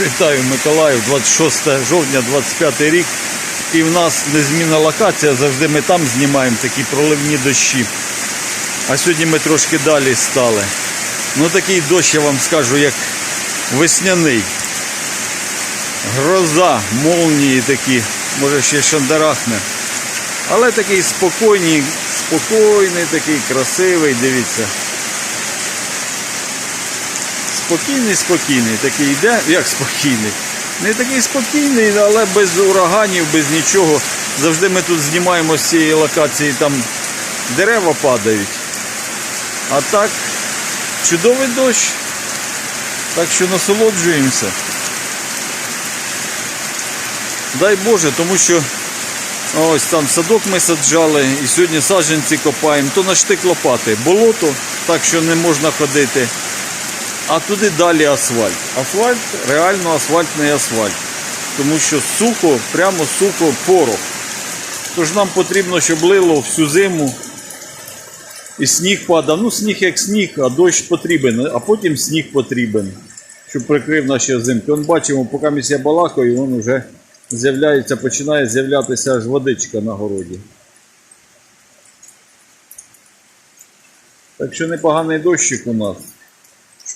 Вітаю Миколаїв, 26 жовтня, 25 рік. І в нас незмінна локація, завжди ми там знімаємо такі проливні дощі. А сьогодні ми трошки далі стали. Ну такий дощ, я вам скажу, як весняний. Гроза, молнії такі, може ще шандарахне. Але такий спокійний, спокійний, такий красивий, дивіться. Спокійний, спокійний, такий йде, як спокійний. Не такий спокійний, але без ураганів, без нічого. Завжди ми тут знімаємо з цієї локації, там дерева падають. А так, чудовий дощ. Так що насолоджуємося. Дай Боже, тому що ось там садок ми саджали і сьогодні саджанці копаємо, то на штик лопати. Болото, так що не можна ходити. А туди далі асфальт. Асфальт, реально асфальтний асфальт. Тому що сухо, прямо сухо порох. Тож нам потрібно, щоб лило всю зиму. І сніг падав. Ну, сніг як сніг, а дощ потрібен, а потім сніг потрібен, щоб прикрив наші озимки. Вон бачимо, поки я балакаю, вон вже з'являється, починає з'являтися аж водичка на городі. Так що непоганий дощик у нас.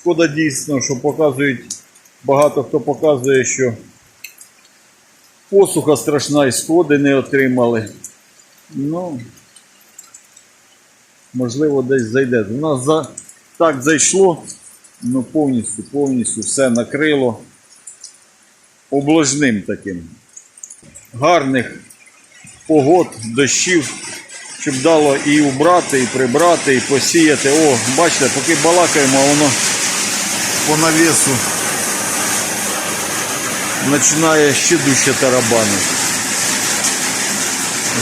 Шкода дійсно, що показують, багато хто показує, що посуха страшна і сходи не отримали. Ну, можливо, десь зайде. У нас за, так зайшло, ну повністю, повністю все накрило обложним таким. Гарних погод, дощів, щоб дало і убрати, і прибрати, і посіяти. О, бачите, поки балакаємо, воно по навісу починає ще дужче тарабанити.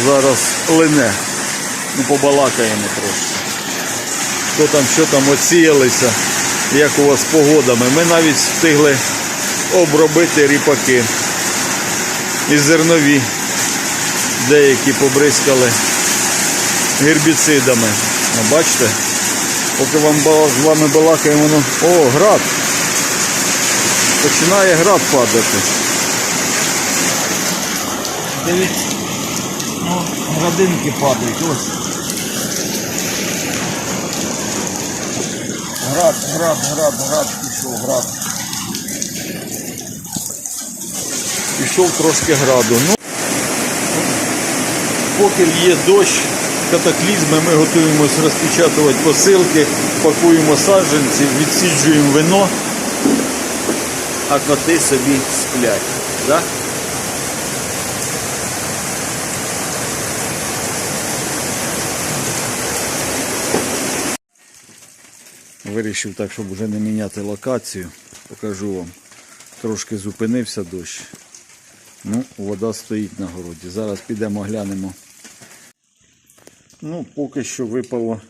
Зараз лине. Ну, побалакаємо трошки. Хто там, що там оціялися, як у вас з погодами. Ми навіть встигли обробити ріпаки. І зернові. Деякі побризкали гербіцидами. Ну, бачите? Поки вам з вами балакаємо, воно. О, град! Починає град падати. Дивіться. Ну, градинки падають. Ось. Град, град, град, град пішов, град. Пішов трошки граду. Ну, поки є дощ, катаклізми, ми готуємось розпечатувати посилки, пакуємо саджанці, відсіджуємо вино, а коти собі сплять. Да? Вирішив так, щоб вже не міняти локацію. Покажу вам. Трошки зупинився дощ. Ну, вода стоїть на городі. Зараз підемо глянемо. Ну, поки що випало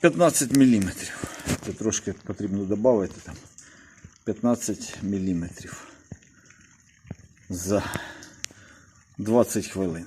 15 мм. Це трошки потрібно додати там 15 мм за 20 хвилин.